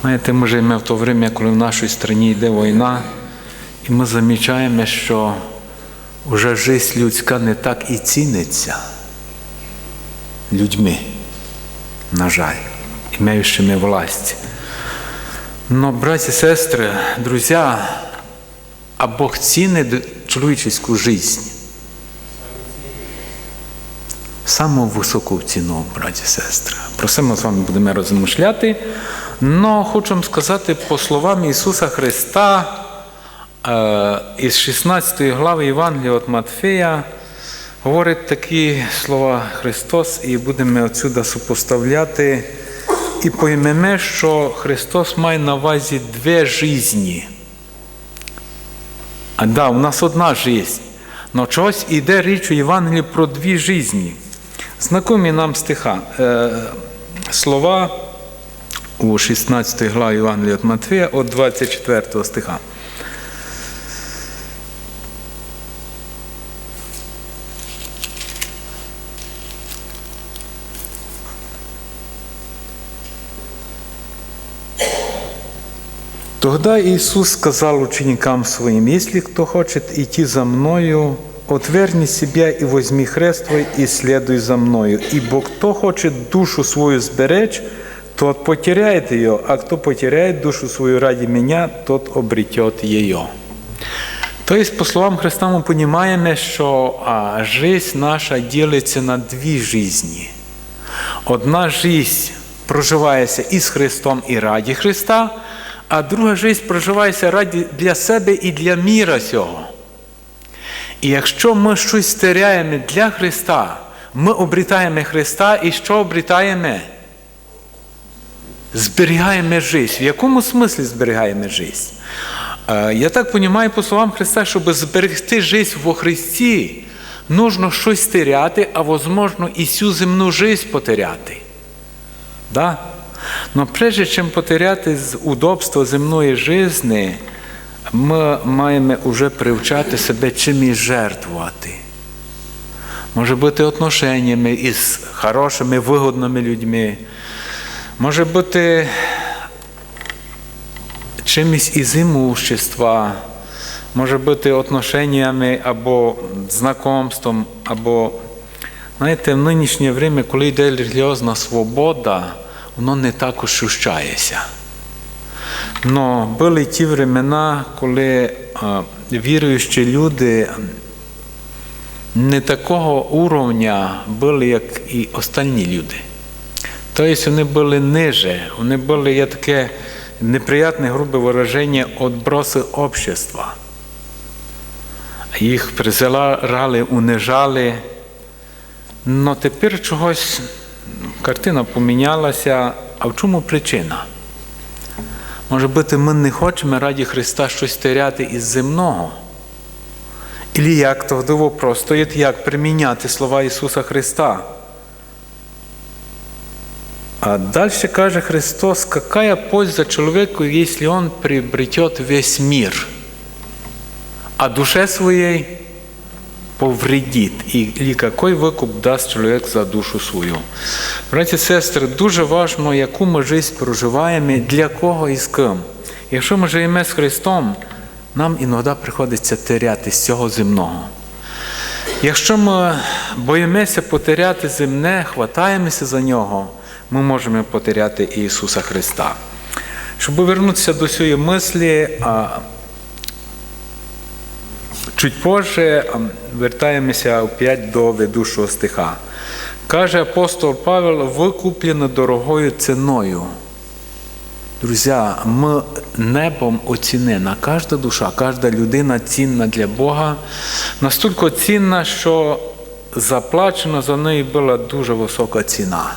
Знаєте, ми живемо в то время, коли в нашій країні йде війна, і ми замічаємо, що вже життя людська не так і ціниться людьми, на жаль, імеючими власть. Но, браті сестри, друзі, а Бог цінить чоловічеську життя. Саму високу ціну, браті сестри. Про це ми з вами будемо розмишляти. Но хочу сказати по словам Ісуса Христа е, із 16 глави Євангелія від Матфея говорить такі слова Христос, і будемо отсюда супоставляти. І поймемо, що Христос має на увазі дві житті. А да, у нас одна життя. Но чогось іде річ у Євангелії про дві житті. Знакомі нам стиха, е, слова у 16 главі Євангелія від Матфея от 24 стиха. Тогда Иисус сказал ученикам своим, «Если кто хочет идти за Мною, отверни себя и возьми хрест твой и следуй за Мною. Ибо кто хочет душу свою сберечь, тот потеряет ее, а кто потеряет душу свою ради Меня, тот обретет ее». Тобто, по словам Христа, ми розуміємо, що а, життя наша ділиться на дві житті. Одна життя проживається із Христом і раді Христа, а друга життя проживається раді для себе і для міра цього. І якщо ми щось теряємо для Христа, ми обрітаємо Христа і що обрітаємо? Зберігаємо життя. В якому смислі зберігаємо життя? Е, Я так розумію, по словам Христа, щоб зберегти життя во Христі, нужно щось теряти, а можливо і цю земну життя потеряти. Да? Но прежде чим потеряти з удобства земної житті, ми маємо вже привчати себе чимось жертвувати. Може бути отношеннями із хорошими, вигодними людьми, може бути чимось із імущества, може бути отношеннями або знакомством, або, знаєте, в нинішнє время, коли йде релігіозна свобода, воно не так ощущається. Но були ті времена, коли віруючі люди не такого уровня були, як і остальні люди. Тобто вони були ниже, вони були є таке неприятне грубе вираження отброси общества. Їх призирали, унижали. Но тепер чогось картина помінялася. А в чому причина? Може бути, ми не хочемо раді Христа щось теряти із земного. Ілі як тоді вопрос стоїть, як приміняти слова Ісуса Христа. А дальше каже Христос, какая польза человеку, если он приобретет весь мир, а душе своей повредит. Или какой викуп дасть чоловік за душу свою. Браті і сестри, дуже важливо, яку ми життя проживаємо, для кого і з ким. Якщо ми живемо з Христом, нам іноді приходиться теряти з цього земного. Якщо ми боїмося потеряти земне, хватаємося за нього, ми можемо потеряти Ісуса Христа. Щоб повернутися до цієї мислі, чуть позже вертаємося опять до ведучого стиха. Каже апостол Павел, викуплено дорогою ціною. Друзі, ми небом оцінена. Кожна душа, кожна людина цінна для Бога. Настільки цінна, що заплачена за неї була дуже висока ціна.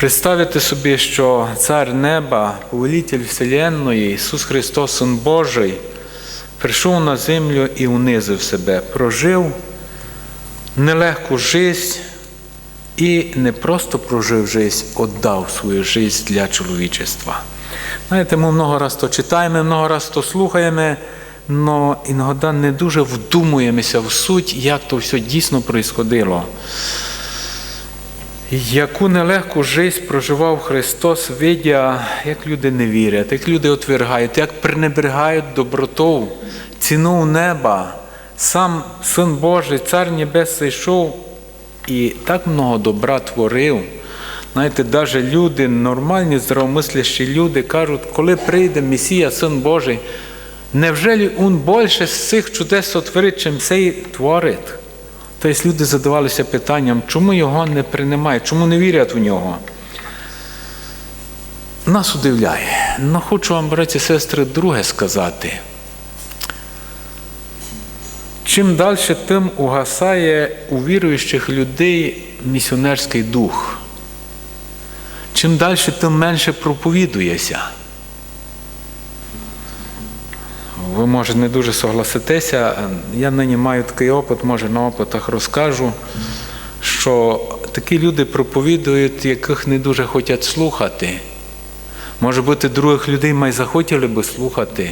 Представити собі, що Цар Неба, повелитель Вселенної, Ісус Христос, Син Божий, прийшов на землю і унизив себе, прожив нелегку життя і не просто прожив життя, віддав свою життя для чоловічества. Знаєте, ми много раз то читаємо, много раз то слухаємо, але іноді не дуже вдумуємося в суть, як то все дійсно происходило. Яку нелегку життя проживав Христос, видя, як люди не вірять, як люди отвергають, як пренебрегають доброту, ціну неба. Сам Син Божий, Цар Небес зійшов і так много добра творив. Знаєте, навіть люди, нормальні, здравомислящі люди кажуть, коли прийде Месія, Син Божий, невже Він більше з цих чудес сотворить, чим цей творить? Тобто люди задавалися питанням, чому його не приймають, чому не вірять в нього. Нас удивляє. Ну хочу вам, браті і сестри, друге сказати. Чим далі, тим угасає у віруючих людей місіонерський дух. Чим далі, тим менше проповідується. Ви, може, не дуже согласитеся. Я нині маю такий опит, може на опитах розкажу, що такі люди проповідують, яких не дуже хочуть слухати. Може бути, других людей май захотіли би слухати.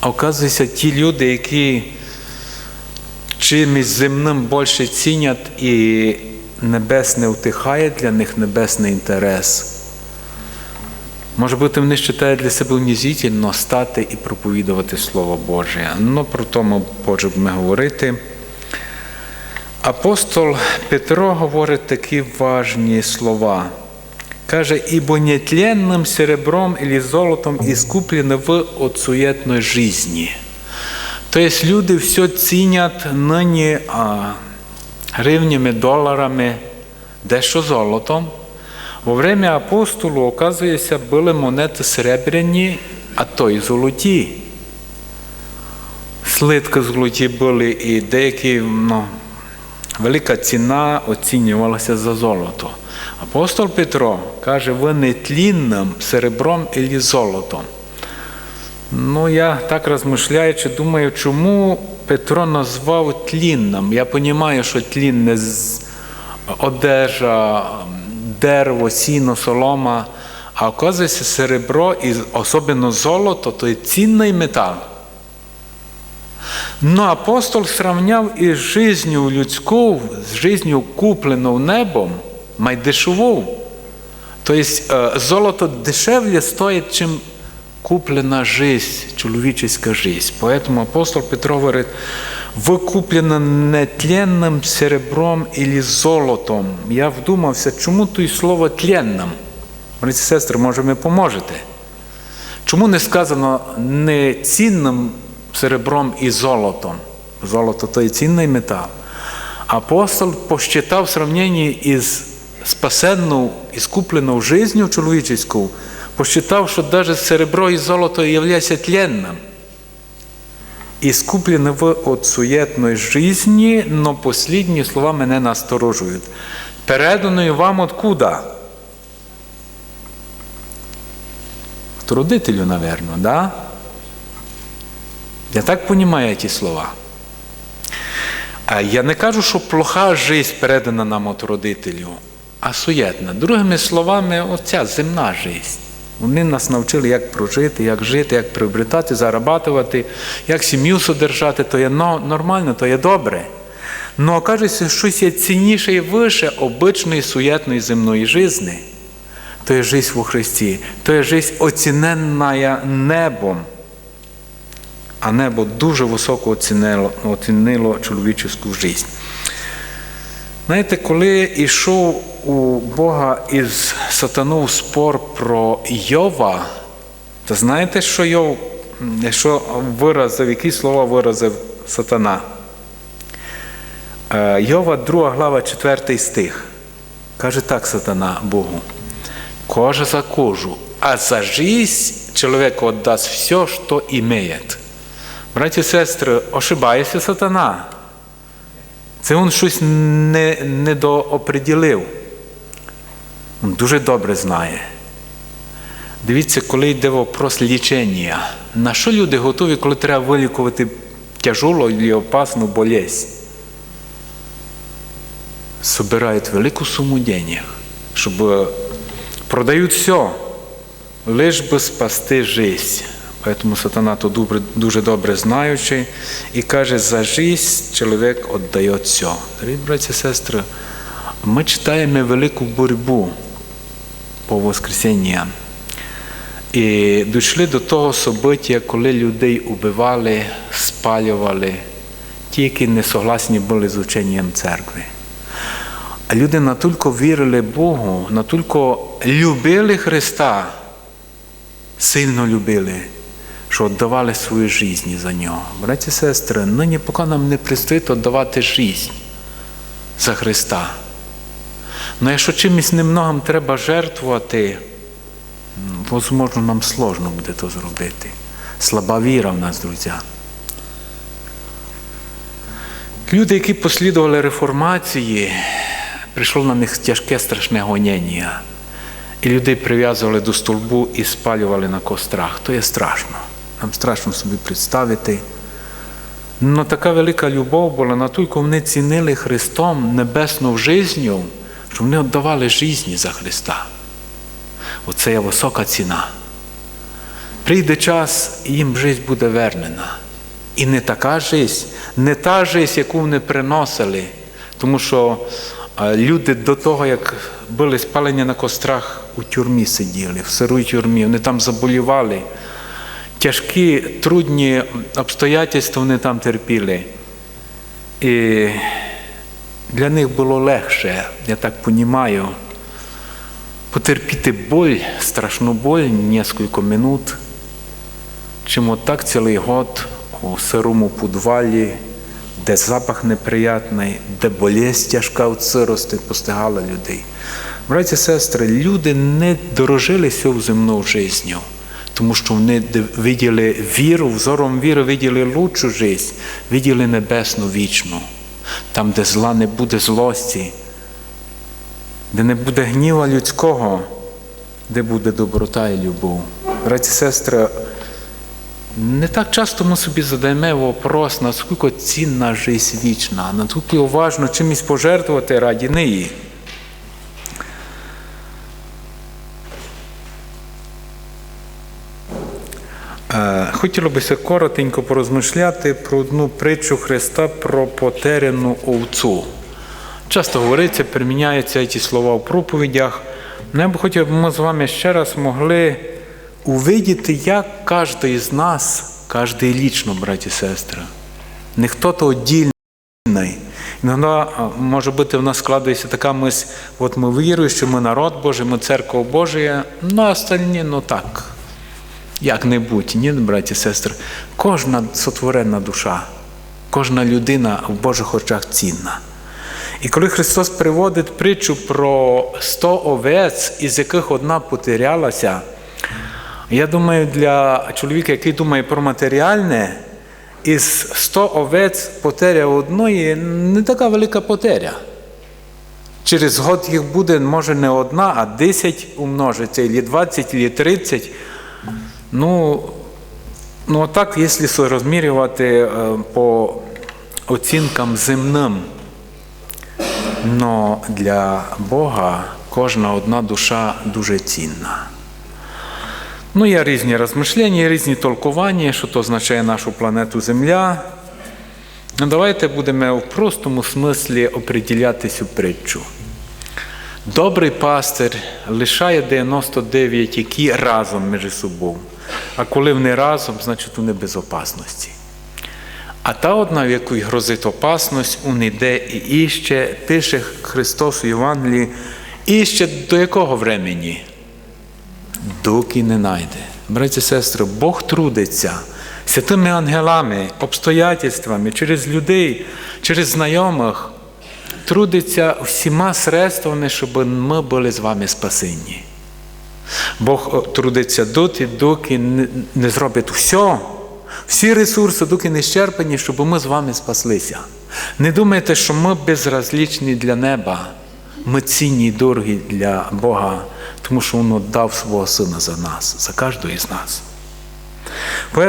А оказується, ті люди, які чимось земним більше цінять і небесне втихає для них небесний інтерес. Може бути, вони вважають для себе унізительно стати і проповідувати Слово Боже. Ну про то ми будемо говорити. Апостол Петро говорить такі важні слова. Каже, ібо нетленним серебром или золотом искуплены в отсуетной жизни. Тобто люди все цінять нині гривнями, доларами, дещо золотом. Во время апостолу, оказується, були монети серебряні, а то й золоті. Слитки золоті були і деякі, ну, велика ціна оцінювалася за золото. Апостол Петро каже, ви не тлінним серебром і золотом. Ну, я так розмишляючи, думаю, чому Петро назвав тлінним. Я розумію, що тлін не одежа, дерево, сіно, солома, а оказується серебро і особливо золото, то є цінний метал. Ну, апостол сравняв із жизнью людською, з жизнью купленою небом, май дешеву. Тобто золото дешевле стоїть, чим куплена жизнь, чоловічеська жизнь. Поэтому апостол Петро говорить, ви куплені нетленним серебром или золотом. Я вдумався, чому то й слово тленним? Браті і сестри, може, ви поможете? Чому не сказано не цінним серебром і золотом? Золото то є цінний метал. Апостол посчитав в сравненні із спасенною, іскупленою жизнью чоловічеською, посчитав, що навіть серебро і золото є тленним. Искуплены в от суетной жизни, но последние слова мене насторожують. Переданою вам откуда? От родителю, наверное, да? Я так понимаю ті слова. А я не кажу, що плоха жизнь передана нам от родителю, а суєтна. Другими словами, оця земна жизнь. Вони нас навчили, як прожити, як жити, як приобретати, зарабатувати, як сім'ю содержати, то є нормально, то є добре. Ну, окажеться, щось є цінніше і вище обичної суєтної земної житті. То є життя у Христі, то є життя оціненна небом. А небо дуже високо оцінило, оцінило чоловічу життя. Знаєте, коли йшов у Бога із сатанув спор про Йова, то знаєте, що Йов, що виразив, які слова виразив сатана? Йова, 2 глава, 4 стих. Каже так сатана Богу. Кожа за кожу, а за жизнь чоловік віддасть все, що имеет. Браті і сестри, ошибається сатана. Це він щось не, недооприділив. Він дуже добре знає. Дивіться, коли йде вопрос лічення. На що люди готові, коли треба вилікувати тяжолу і опасну болезнь? Собирають велику суму денег, щоб продають все, лиш би спасти життя. Поэтому сатана то дуже добре знаючи і каже, за жизнь чоловік віддає все. Дорогі браті і сестри, Ми читаємо велику боротьбу по Воскресіння. І дійшли до того собиття, коли людей убивали, спалювали, ті, які не согласні були з ученням церкви. А люди натільки вірили Богу, натільки любили Христа, сильно любили, що віддавали свою життя за нього. Браті і сестри, нині поки нам не предстоїть віддавати життя за Христа. Ну якщо чимось немногим треба жертвувати, Возможно, нам сложно буде то зробити. Слаба віра в нас, друзі. Люди, які послідували реформації, прийшло на них тяжке страшне гоніння. І людей прив'язували до столбу і спалювали на кострах. То є страшно. Нам страшно собі представити. Но така велика любов була, натільки вони цінили Христом небесну жизню, що вони віддавали житті за Христа. Оце є висока ціна. Прийде час, і їм життя буде вернена. І не така життя, не та життя, яку вони приносили. Тому що люди до того, як були спалені на кострах, у тюрмі сиділи, в сирій тюрмі, вони там заболівали. Тяжкі, трудні обстоятельства вони там терпіли. І для них було легше, я так розумію, потерпіти боль, страшну боль кілька минут, чим отак цілий год у сирому підвалі, де запах неприятний, де болезнь тяжка від сирости постигала людей. Браті і сестри, люди не дорожили цю земну життю, тому що вони виділи віру, взором віри виділи лучшу життя, виділи небесну вічну, там, де зла не буде злості де не буде гніва людського, де буде доброта і любов. Браті сестри, не так часто ми собі задаємо вопрос, наскільки цінна життя вічна, наскільки уважно чимось пожертвувати раді неї. Хотіло бися коротенько порозмишляти про одну притчу Христа про потеряну овцу. Часто говориться, приміняються ці слова в проповідях. Ну, я б хотів, щоб ми з вами ще раз могли увидіти, як кожен з нас, кожен лічно, браті і сестри, не хто-то віддільний. Іноді, може бути, в нас складається така мисль, от ми віруючі, ми народ Божий, ми церква Божия, ну а остальні, ну так, як-небудь, ні, браті і сестри. Кожна сотворена душа, кожна людина в Божих очах цінна. І коли Христос приводить притчу про 100 овець, із яких одна потерялася, я думаю, для чоловіка, який думає про матеріальне, із 100 овець потеря одної не така велика потеря. Через год їх буде, може, не одна, а 10 умножиться, або 20, або 30. Ну, ну так, якщо розмірювати по оцінкам земним. Но для Бога кожна одна душа дуже цінна. Ну, є різні розмишлення, різні толкування, що то означає нашу планету Земля. Ну, Давайте будемо в простому смислі оприділяти цю притчу. Добрий пастир лишає 99, які разом між собою. А коли вони разом, значить вони без опасності. А та одна, в якій грозить опасність, он іде і іще, пише Христос у Євангелії, іще до якого времені? Доки не найде. Браті і сестри, Бог трудиться святими ангелами, обстоятельствами, через людей, через знайомих, трудиться всіма средствами, щоб ми були з вами спасені. Бог трудиться доти, доки не зробить все. Всі ресурси, доки не щерпані, щоб ми з вами спаслися. Не думайте, що ми безразлічні для неба, ми цінні і дорогі для Бога, тому що Він дав свого Сина за нас, за кожного із нас.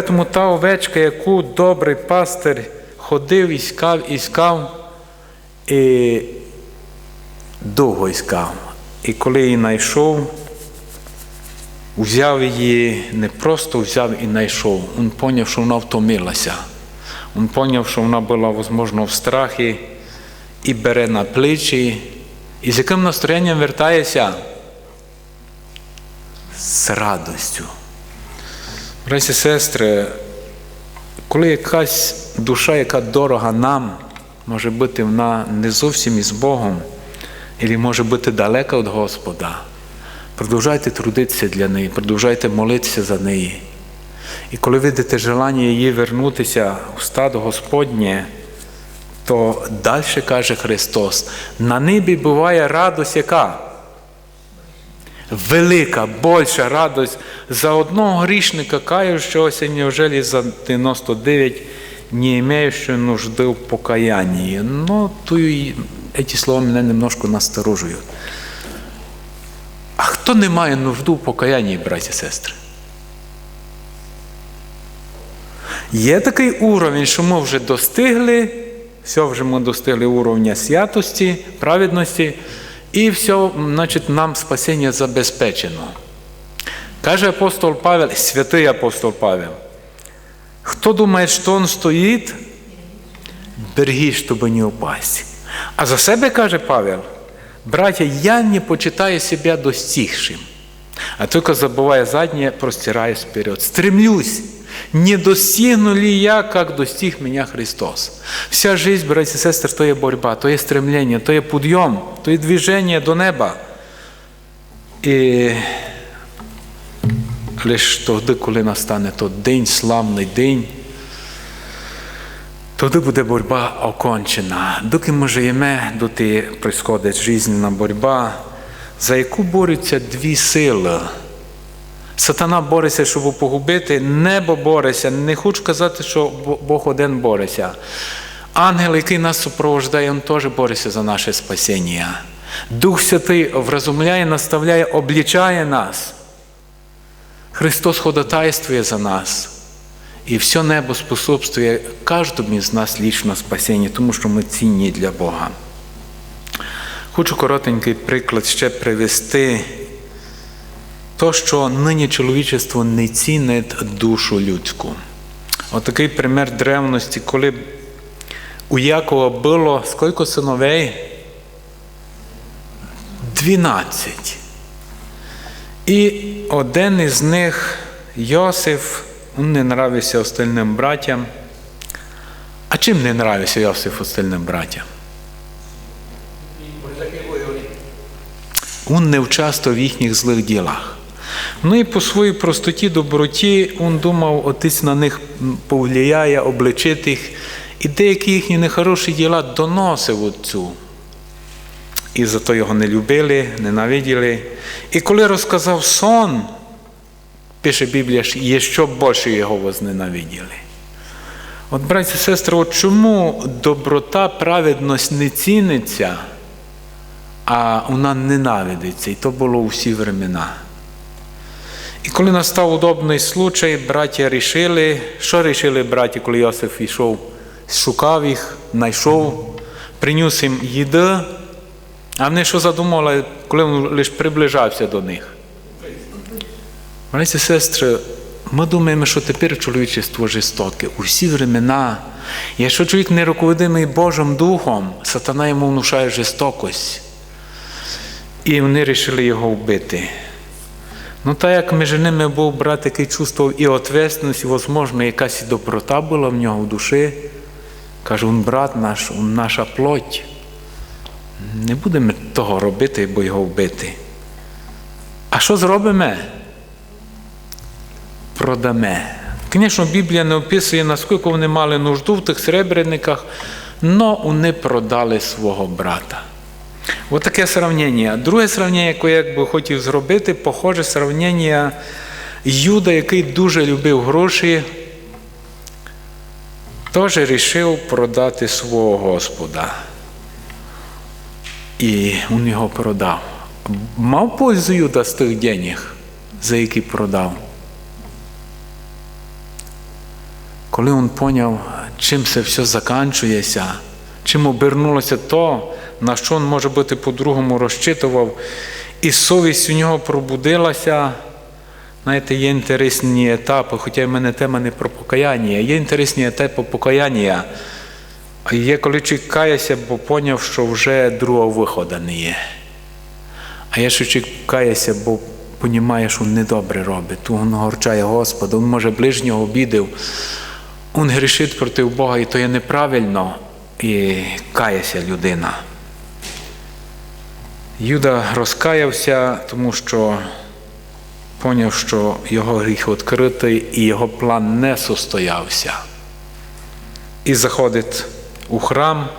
Тому та овечка, яку добрий пастир ходив, іскав, іскав, і довго іскав. І коли її знайшов, Взяв її, не просто взяв і знайшов. Він зрозумів, що вона втомилася. Він зрозумів, що вона була, можливо, в страхі, і бере на плечі, І з яким настроєнням вертаєшся? З радостю. Браті сестри, коли якась душа, яка дорога нам, може бути вона не зовсім із Богом, або може бути далека від Господа, продовжайте трудитися для неї, продовжайте молитися за неї. І коли видите желання її вернутися в стадо Господнє, то далі каже Христос, на небі буває радость яка? Велика, більша радость за одного грішника кающогося, неужели за 99 не имеющего нужды в покаянии. Но то и слова мене немножко насторожують. Хто не має нужду в покаянні, браті і сестри? Є такий уровень, що ми вже достигли, все вже ми достигли уровня святості, праведності, і все, значить, нам спасіння забезпечено. Каже апостол Павел, святий апостол Павел, хто думає, що він стоїть, берегись, щоб не упасть. А за себе каже Павел, братья, я не почитаю себя достигшим, а только забывая заднее, простираюсь вперед. Стремлюсь, не достигну ли я, как достиг меня Христос. Вся жизнь, братья и сестры, то є борьба, то є стремление, то є підйом, то є движение до неба. І лише тоді, коли настане той день, славний день, тоді буде боротьба окончена. Доки ми живемо, доти приходить жизненна боротьба, за яку борються дві сили. Сатана бореться, щоб погубити, небо бореться. Не хочу казати, що Бог один бореться. Ангел, який нас супроводжує, він теж бореться за наше спасіння. Дух Святий вразумляє, наставляє, облічає нас. Христос ходатайствує за нас. І все небо способствує кожному із нас лічно спасіння, тому що ми цінні для Бога. Хочу коротенький приклад ще привести. То, що нині чоловічество не цінить душу людську. Отакий От пример древності, коли у Якова було скільки синовей? 12. І один із них, Йосиф, він не нравився остальним братям. А чим не нравився Йосиф остальним братям? Він не участвував в їхніх злих ділах. Ну і по своїй простоті, доброті, він думав, отець на них повлияє, обличити їх. І деякі їхні нехороші діла доносив отцю. І зато його не любили, ненавиділи. І коли розказав сон, пише Біблія, є що більше його возненавиділи. От, браті і сестри, от чому доброта, праведність не ціниться, а вона ненавидиться. І то було у всі времена. І коли настав удобний случай, браття рішили, що рішили браті, коли Йосиф йшов, шукав їх, знайшов, приніс їм їди, а вони що задумали, коли він лише приближався до них. Браті сестри, ми думаємо, що тепер чоловічество жорстоке. У всі времена, якщо чоловік не руководимий Божим Духом, сатана йому внушає жорстокость. І вони вирішили його вбити. Ну, так як між ними був брат, який чувствував і відповідальність, і, можливо, якась доброта була в нього в душі, каже, він брат наш, він наша плоть. Не будемо того робити, бо його вбити. А що зробимо? Продаме. Звісно, Біблія не описує, наскільки вони мали нужду в тих серебряниках, але вони продали свого брата. Ось таке сравнення. Друге сравнення, яке я би хотів зробити, похоже сравнення Юда, який дуже любив гроші, теж вирішив продати свого Господа. І він його продав. Мав пользу Юда з тих денег, за які продав. Коли він поняв, чим це все закінчується, чим обернулося то, на що він, може бути, по-другому розчитував, і совість у нього пробудилася. Знаєте, є інтересні етапи, хоча в мене тема не про покаяння, є інтересні етапи покаяння. А є, коли чекаєшся, бо поняв, що вже другого виходу не є. А є, що чекаєшся, бо понімає, що він недобре робить. То він горчає Господа, він може ближнього обідив, він грішить проти Бога, і то є неправильно, і кається людина. Юда розкаявся, тому що поняв, що його гріх відкритий і його план не состоявся. І заходить у храм,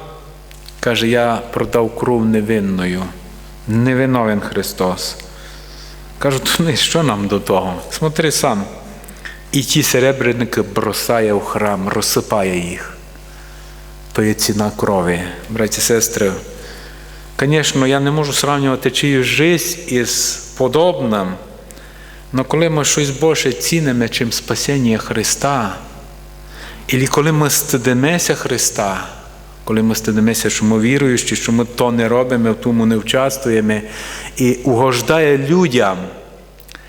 каже, я продав кров невинною, невиновен Христос. Кажу, то не що нам до того? Смотри сам. І ті серебряники бросає у храм, розсипає їх. То є ціна крові. Браті і сестри, звісно, я не можу сравнювати чиюсь життя із подобним, але коли ми щось більше цінимо, чим спасіння Христа, і коли ми стидимося Христа, коли ми стидимося, що ми віруючі, що ми то не робимо, в тому не участвуємо, і угождає людям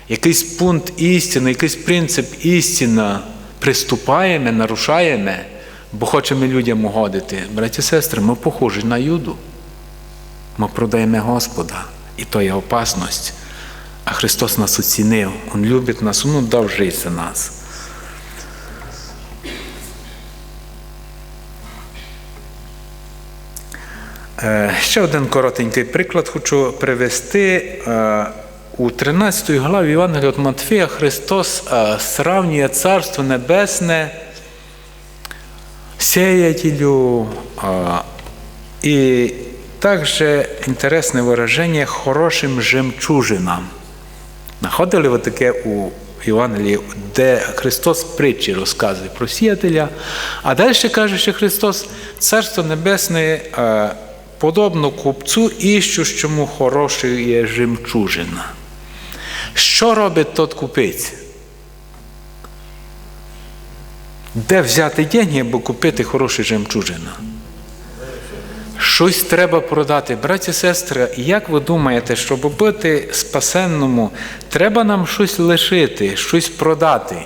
якийсь пункт істини, якийсь принцип істина, приступаємо, нарушаємо, бо хочемо людям угодити. Браті і сестри, ми похожі на юду. Ми продаємо Господа, і то є опасність. А Христос нас оцінив, Він любить нас, Він дав життя нас. Е, Ще один коротенький приклад хочу привести. Е, У 13 главі Євангелія від Матфія Христос е, сравнює Царство Небесне сеятелю і також інтересне вираження хорошим жемчужинам. Находили ви таке у Євангелії, де Христос притчі розказує про сіятеля, а далі каже, що Христос Царство Небесне е, подобно купцю іщущому хорошої жемчужина. Що робить тот купець? Де взяти деньги, аби купити хорошу жемчужину? Щось треба продати. Браті сестри, як ви думаєте, щоб бути спасенному, треба нам щось лишити, щось продати?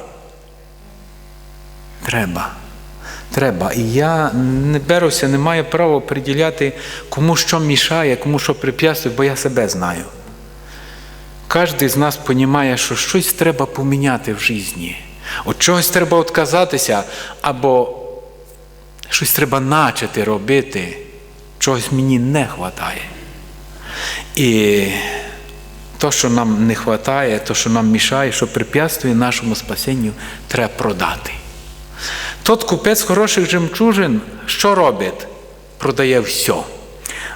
Треба. Треба. І я не беруся, не маю права приділяти, кому що мішає, кому що препятствує, бо я себе знаю. Кожен з нас розуміє, що щось треба поміняти в житті. От чогось треба відказатися, або щось треба начати робити, чогось мені не вистачає. І то, що нам не вистачає, то, що нам мішає, що препятствує нашому спасенню, треба продати. Тот купець хороших жемчужин, що робить? Продає все.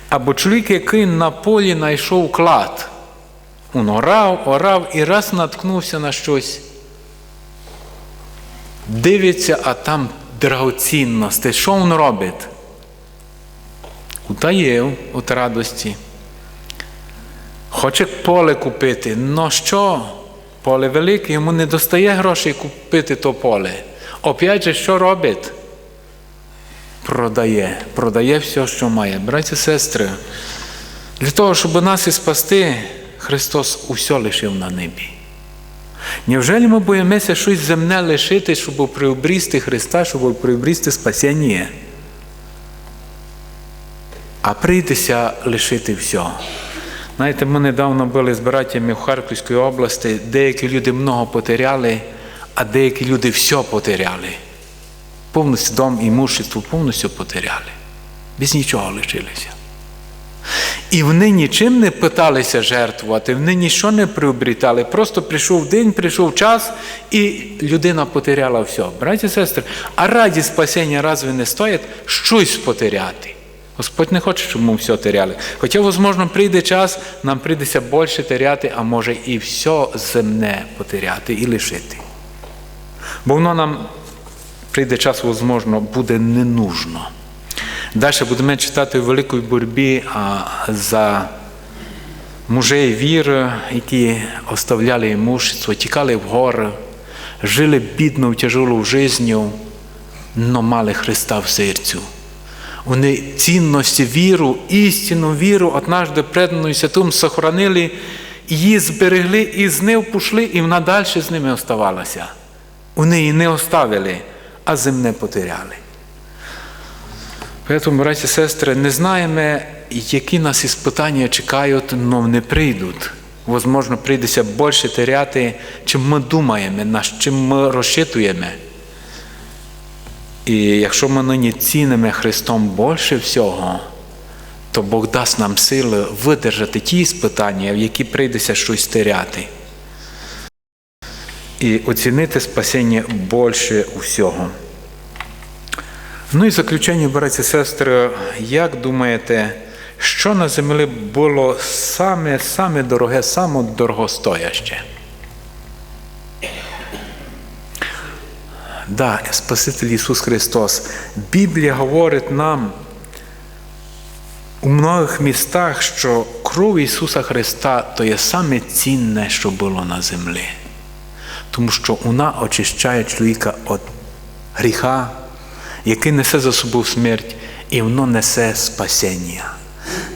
Або чоловік, який на полі знайшов клад. Він орав, орав і раз наткнувся на щось. Дивиться, а там драгоцінності. Що він робить? Утаєв від радості. Хоче поле купити. Ну що? Поле велике, йому не достає грошей купити то поле. Опять же, що робить? Продає, продає все, що має. Браті і сестри, для того, щоб нас і спасти, Христос усе лишив на небі. Невже ми боїмося щось земне лишити, щоб приобрісти Христа, щоб приобрісти спасіння? А прийдеться лишити все. Знаєте, ми недавно були з братями в Харківській області, деякі люди много потеряли, а деякі люди все потеряли. Повністю дом і имущество повністю потеряли. Без нічого лишилися. І вони нічим не питалися жертвувати, вони нічого не приобрітали. Просто прийшов день, прийшов час, і людина потеряла все. Браті і сестри, а раді спасіння разве не стоїть щось потеряти? Господь не хоче, щоб ми все теряли. Хоча, можливо, прийде час, нам прийдеться більше теряти, а може і все земне потеряти і лишити. Бо воно нам прийде час, можливо, буде не нужно. Далі будемо читати у великій боротьбі за мужей віри, які оставляли імущество, тікали в гори, жили бідно, тяжелу життю, но мали Христа в серцю. Вони цінності віру, істинну віру, однажды преданою святому сохранили, її зберегли і з нею пішли, і вона далі з ними оставалася. Вони її не оставили, а земне потеряли. Поэтому, браті і сестри, не знаємо, які нас іспитання чекають, але не прийдуть. Возможно, прийдеться більше теряти, чим ми думаємо, над чим ми розчитуємо. І якщо ми нині цінимо Христом більше всього, то Бог дасть нам сили видержати ті іспитання, в які прийдеться щось теряти. І оцінити спасіння більше усього. Ну і заключення, браті сестри, як думаєте, що на землі було саме, саме дороге, саме дорогостояще? Да, Спаситель Ісус Христос. Біблія говорить нам у многих містах, що кров Ісуса Христа то є саме цінне, що було на землі. Тому що вона очищає чоловіка від гріха, який несе за собою смерть, і воно несе спасіння.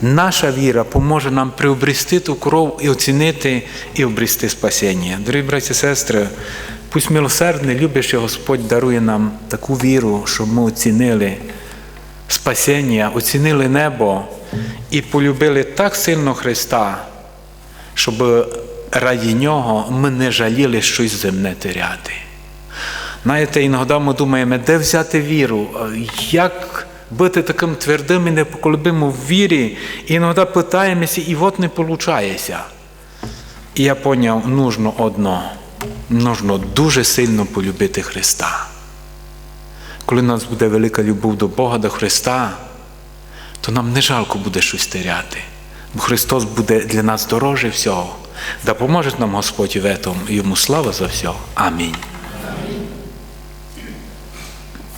Наша віра поможе нам приобрести ту кров і оцінити і обрести спасіння. Дорогі браті і сестри, пусть милосердний, любящий Господь дарує нам таку віру, щоб ми оцінили спасіння, оцінили небо і полюбили так сильно Христа, щоб раді Нього ми не жаліли щось земне теряти. Знаєте, іноді ми думаємо, де взяти віру, як бути таким твердим і непоколебимим в вірі, і іноді питаємося, і от не виходить. І я поняв, нужно одно, нужно дуже сильно полюбити Христа. Коли у нас буде велика любов до Бога, до Христа, то нам не жалко буде щось теряти. Бо Христос буде для нас дороже всього. Да поможе нам Господь в этом. Йому слава за все. Амінь.